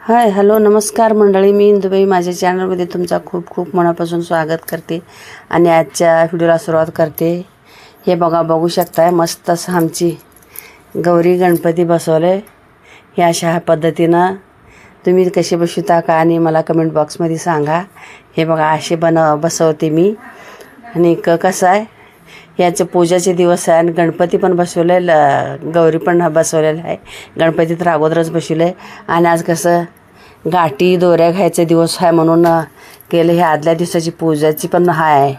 Hi hello नमस्कार मंडळी. मी इंदुबाई. माझ्या चॅनलमध्ये तुमचा खूप खूप मनापासून स्वागत करते आणि आजच्या व्हिडिओला सुरुवात करते. हे बघा बघू शकताय मस्त असं आमची गौरी गणपती बसवले हे अशा ह्या पद्धतीनं तुम्ही कसे बसवता का आणि मला कमेंट बॉक्समध्ये सांगा. हे बघा असे बन बसवते मी. आणि क कसं आहे? याचे पूजाचे दिवस आहे आणि गणपती पण बसवले ल गौरी पण बसवलेलं आहे. गणपती तर अगोदरच बसवलं. आहे आणि आज कसं गाठी दोऱ्या घ्यायचे दिवस आहे म्हणून केलं हे आदल्या दिवसाची पूजाची पण आहे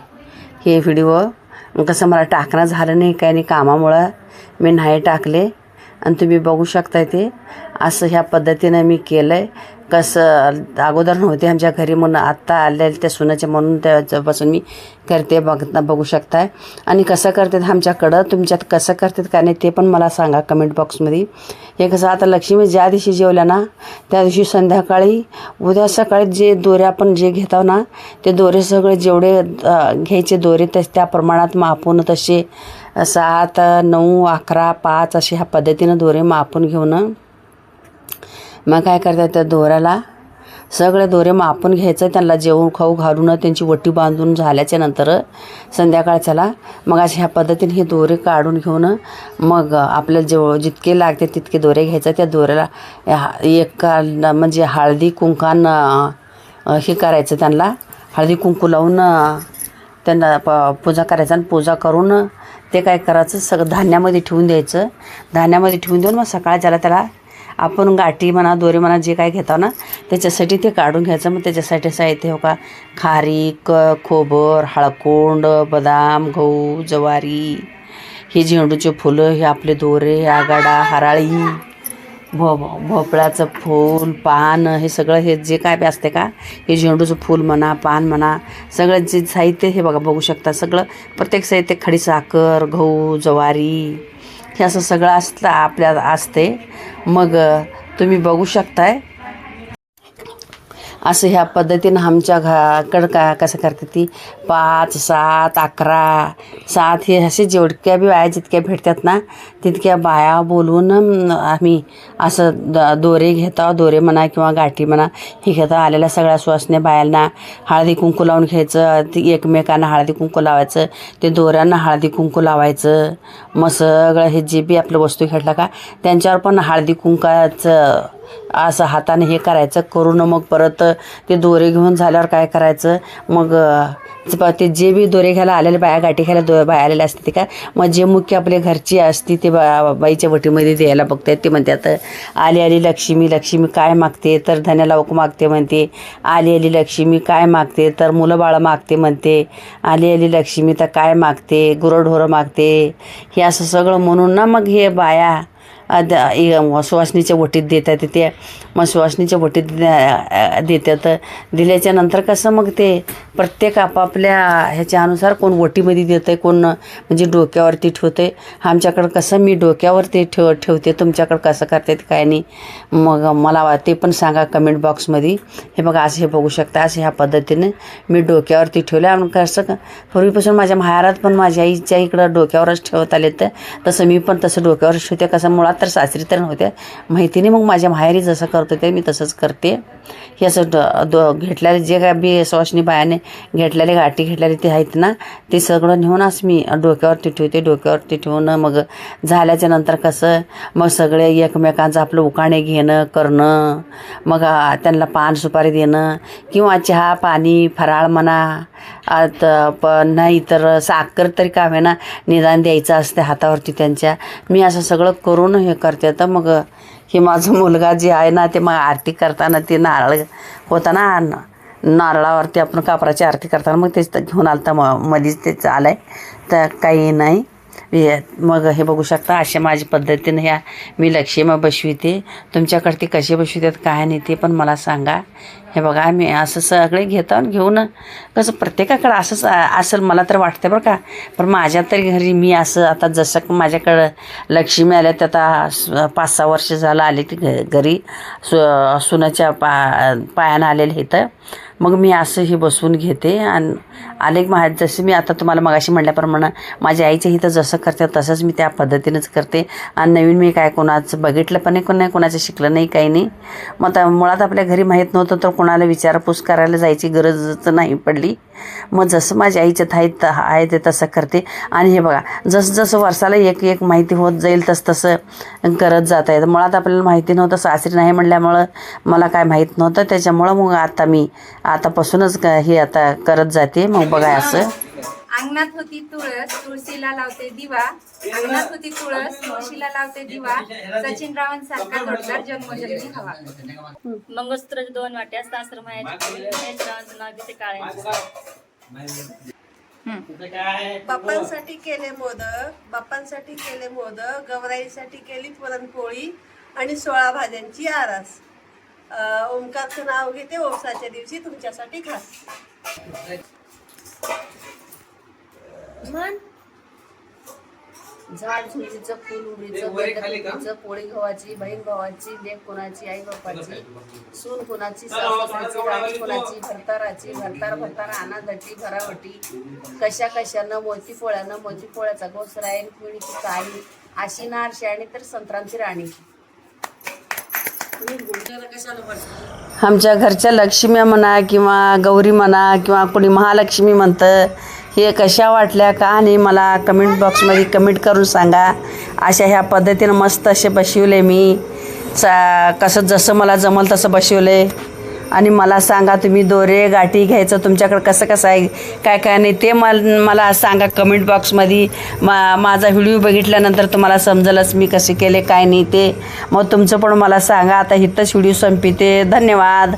हे व्हिडिओ. कसं मला टाकणं झालं नाही काय नाही कामामुळं. मी नाही टाकले. आणि तुम्ही बघू शकताय ते. असं ह्या पद्धतीनं मी केलं आहे कसं अगोदर नव्हते आमच्या घरी म्हणून आत्ता आले त्या सुनाचे म्हणून त्याच्यापासून मी करते बघता बघू शकताय. आणि कसं करतात आमच्याकडं तुमच्यात कसं करतात का नाही ते पण मला सांगा कमेंट बॉक्समध्ये हे कसं आता लक्ष्मी ज्या दिवशी जेवल्या ना त्या दिवशी संध्याकाळी उद्या सकाळी जे दोरे आपण जे घेतो ना ते दोरे सगळे जेवढे घ्यायचे दोरे तस त्या प्रमाणात मापून तसे सात नऊ अकरा पाच असे ह्या पद्धतीनं दोरे मापून घेऊन मग काय करतात त्या दोऱ्याला? सगळे दोरे मापून घ्यायचं त्यांना जेवण खाऊ घालून त्यांची वटी बांधून झाल्याच्यानंतर संध्याकाळच्याला मग अशा ह्या पद्धतीने हे दोरे काढून घेऊन मग आपल्याला जेव जितके लागते तितके दोरे घ्यायचं. त्या दोऱ्याला एक म्हणजे हळदी कुंकान हे करायचं त्यांना. हळदी कुंकू लावून त्यांना प पूजा करायचं आणि पूजा करून ते काय करायचं? सगळं धान्यामध्ये ठेवून द्यायचं. धान्यामध्ये ठेवून देऊन मग सकाळच्याला त्याला आपण गाठी म्हणा दोरे म्हणा जे काय घेतो ना त्याच्यासाठी ते काढून घ्यायचं. मग त्याच्यासाठी साहित्य हो का खारीक खोबर हळकोंड बदाम गहू ज्वारी हे झेंडूचे फुलं हे आपले दोरे आगाडा हराळी. भो भोपळ्याचं फूल पान हे सगळं हे जे काय बी असते का हे झेंडूचं फूल म्हणा पान म्हणा सगळं जे साहित्य हे बघा बघू शकता. सगळं प्रत्येक साहित्य खडी साखर गहू ज्वारी हे असं सगळं असतं आपल्या असते. मग तुम्ही बघू शकताय असं ह्या पद्धतीनं आमच्या घाकडं का कसं करते ती? पाच सात अकरा सात हे असे जेवढक्या बी बाया जितक्या भेटतात ना तितक्या बाया बोलवून आम्ही असं द दोरे घेतो दोरे म्हणा किंवा गाठी म्हणा हे घेतो. आलेल्या सगळ्या सुवासने बायांना हळदी कुंकू लावून घ्यायचं ती एकमेकांना हळदी कुंकू लावायचं ते दोऱ्यांना हळदी कुंकू लावायचं. मग सगळं हे जे बी आपलं वस्तू घेतला का त्यांच्यावर पण हळदी कुंकाचं असं हाताने हे करायचं करून मग परत ते दोरे घेऊन झाल्यावर काय करायचं? मग ते जे बी दोरे घ्यायला आलेले बाया गाठी घ्यायला दो बाया आलेले असते ते काय? मग जे मुख्य आपल्या घरची असते ते बा बाईच्या वटीमध्ये द्यायला बघतात ते म्हणतात आली आली लक्ष्मी लक्ष्मी काय मागते? तर धन्यालावक मागते म्हणते. आली आली लक्ष्मी काय मागते? तर मुलं बाळं मागते म्हणते. आली आली लक्ष्मी तर काय मागते? गुरंढोरं मागते. हे असं सगळं म्हणून ना मग हे बाया सुवासनीच्या वटीत देतात ते. मग सुवासनीच्या वटीत देतात दिल्याच्या नंतर कसं मग ते प्रत्येक आपापल्या ह्याच्यानुसार कोण वटीमध्ये देतं आहे कोण म्हणजे डोक्यावरती ठेवतं आहे. आमच्याकडं कसं मी डोक्यावरती ठेव ठेवते तुमच्याकडं कसं करतात काय नाही. मग मला ते पण सांगा कमेंट बॉक्समध्ये हे बघा असं हे बघू शकता असं ह्या पद्धतीने मी डोक्यावरती ठेवलं आणि कसं पूर्वीपासून माझ्या माहेरात पण माझ्या आईच्या इकडं डोक्यावरच ठेवत आले तर तसं मी पण तसं डोक्यावरच ठेवते. कसं मुळात तर सासरी तर नव्हत्या माहितीने मग माझ्या माहेरी जसं करतो ते मी तसंच करते. हे असं ड दो घेतलेले जे काय बी सवाशनी बायाने घेतलेले गाठी घेतलेले ते आहेत ना ते सगळं नेऊनच मी डोक्यावरती ठेवते डोक्यावरती ठेवून मग झाल्याच्यानंतर कसं मग सगळे एकमेकांचं आपलं उकाणे घेणं करणं मग त्यांना पान सुपारी देणं किंवा चहा पाणी फराळ म्हणा आता पण नाही तर साखर तरी का ना निदान द्यायचं असते हातावरती त्यांच्या. मी असं सगळं करून हे करते. तर मग हे माझा मुलगा जे आहे ना ते मग आरती करताना ते नारळ होता ना नारळावरती आपण कापराची आरती करताना मग तेच तर घेऊन आलता. मग मध्येच तेच आलं आहे तर काही नाही. मग हे बघू शकता अशा माझ्या पद्धतीने ह्या मी लक्ष्मी बसविते. तुमच्याकडे ते कसे बसवितात काय नाही ते पण मला सांगा. हे बघा मी असं सगळे घेतो आणि घेऊन कसं प्रत्येकाकडं असंच असेल मला तर वाटतं बरं का. पण माझ्या तरी घरी मी असं आता जसं माझ्याकडं लक्ष्मी आल्या तर आता पाच सहा वर्ष झालं आले ती घ घरी सु सुनाच्या पा पायानं आलेले इथं. मग मी असं हे बसवून घेते. आणि आले मा जसं मी आता तुम्हाला मगाशी म्हटल्याप्रमाणे माझ्या आईच्या इथं जसं करते तसंच मी त्या पद्धतीनंच करते. आणि नवीन मी काय कोणाचं बघितलं पण नाही कोण नाही कोणाचं शिकलं नाही काही नाही. मग आता मुळात आपल्या घरी माहीत नव्हतं तर कोणाला विचारपूस करायला जायची गरजच नाही पडली. मग जसं माझ्या आईच्या थाईत आहे ते तसं करते. आणि हे बघा जसं जसं वर्षाला एक एक माहिती होत जाईल तसं तसं करत जात आहे मुळात आपल्याला माहिती नव्हतं सासरी नाही म्हणल्यामुळं मला काय माहीत नव्हतं. त्याच्यामुळं मग आता मी आतापासूनच हे आता करत जाते. मग बघा असं. अंगणात होती तुळस तुळशीला लावते दिवा. अंगणात होती तुळस तुळशीला लावते दिवा. सचिन रावांसारखा जोडदार जन्मोजन्मी हवा. मंगळसूत्राच्या दोन वाट्या सासर मायाची रावांचं नाव घेते काळे बाप्पांसाठी केले मोदक बाप्पांसाठी केले मोदक गवराईसाठी केली पुरणपोळी आणि सोळा भाज्यांची आरास. ओंकारचं नाव घेते ओसाच्या दिवशी तुमच्यासाठी खास. झाड झुंजीचं फुल उडीचं पोळी गव्हाची बहीण भावाची लेक कोणाची आई बाप्पाची सून कोणाची राणी कोणाची भरताराची भरतार भरताना आनादटी भरावटी कशा कशानं मोती पोळ्यानं मोती पोळ्याचा गोसरायन पिळीची काळी आशिना आरशाणी तर संत्रांची राणी. आमच्या घरच्या लक्ष्मी म्हणा किंवा गौरी म्हणा किंवा कोणी महालक्ष्मी म्हणतं हे कशा वाटल्या का आणि मला कमेंट बॉक्समध्ये कमेंट करून सांगा. अशा ह्या पद्धतीनं मस्त असे बशिवले मी. चा कसं जसं मला जमल तसं बशिवले आणि मला सांगा तुम्ही दोरे गाठी घ्यायचं तुमच्याकडं कसं कसं आहे काय काय नाही ते मल मला सांगा कमेंट बॉक्समध्ये मा माझा व्हिडिओ बघितल्यानंतर तुम्हाला समजलंच मी कसे केले काय नाही ते. मग तुमचं पण मला सांगा. आता हिथंच व्हिडिओ संपिते. धन्यवाद.